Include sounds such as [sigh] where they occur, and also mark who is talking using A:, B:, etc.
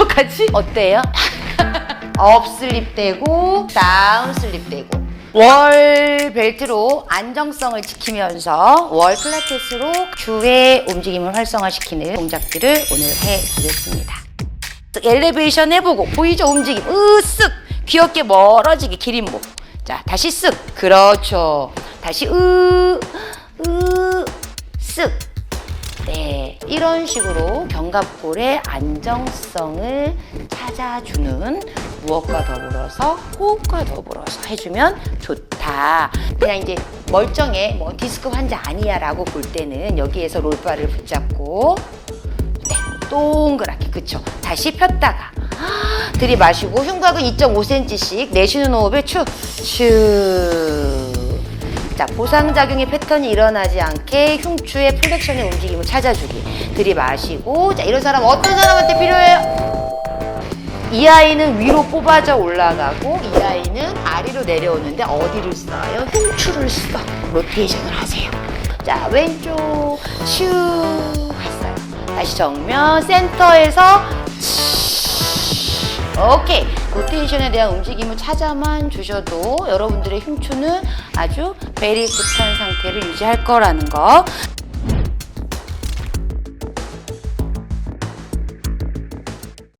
A: 어떡하지? 어때요? [laughs] 업 슬립 되고 다운 슬립 되고. 월 벨트로 안정성을 지키면서 월 필라테스로 주의 움직임을 활성화시키는 동작들을 오늘 해보겠습니다. 엘리베이션 해보고 보이죠? 움직임. 으쓱! 귀엽게 멀어지게 기린목. 자 다시 쓱! 그렇죠. 다시 으으쓱 네 이런 식으로 견갑골의 안정성을 찾아주는 무엇과 더불어서 호흡과 더불어서 해주면 좋다. 그냥 이제 멀쩡해. 뭐 디스크 환자 아니야라고 볼 때는 여기에서 롤바를 붙잡고 네, 동그랗게 그쵸? 다시 폈다가 아, 들이마시고 흉곽은 2.5cm씩 내쉬는 호흡에 축축 자 보상작용의 패턴이 일어나지 않게 흉추의 플렉션의 움직임을 찾아주기. 들이마시고 자 이런 사람 어떤 사람한테 필요해요? 이 아이는 위로 뽑아져 올라가고 이 아이는 아래로 내려오는데 어디를 써요? 흉추를 써 로테이션을 하세요. 자 왼쪽 슈 했어요. 다시 정면 센터에서 오케이 로테이션에 대한 움직임을 찾아만 주셔도 여러분들의 흉추는 아주 베리 굿한 상태를 유지할 거라는 거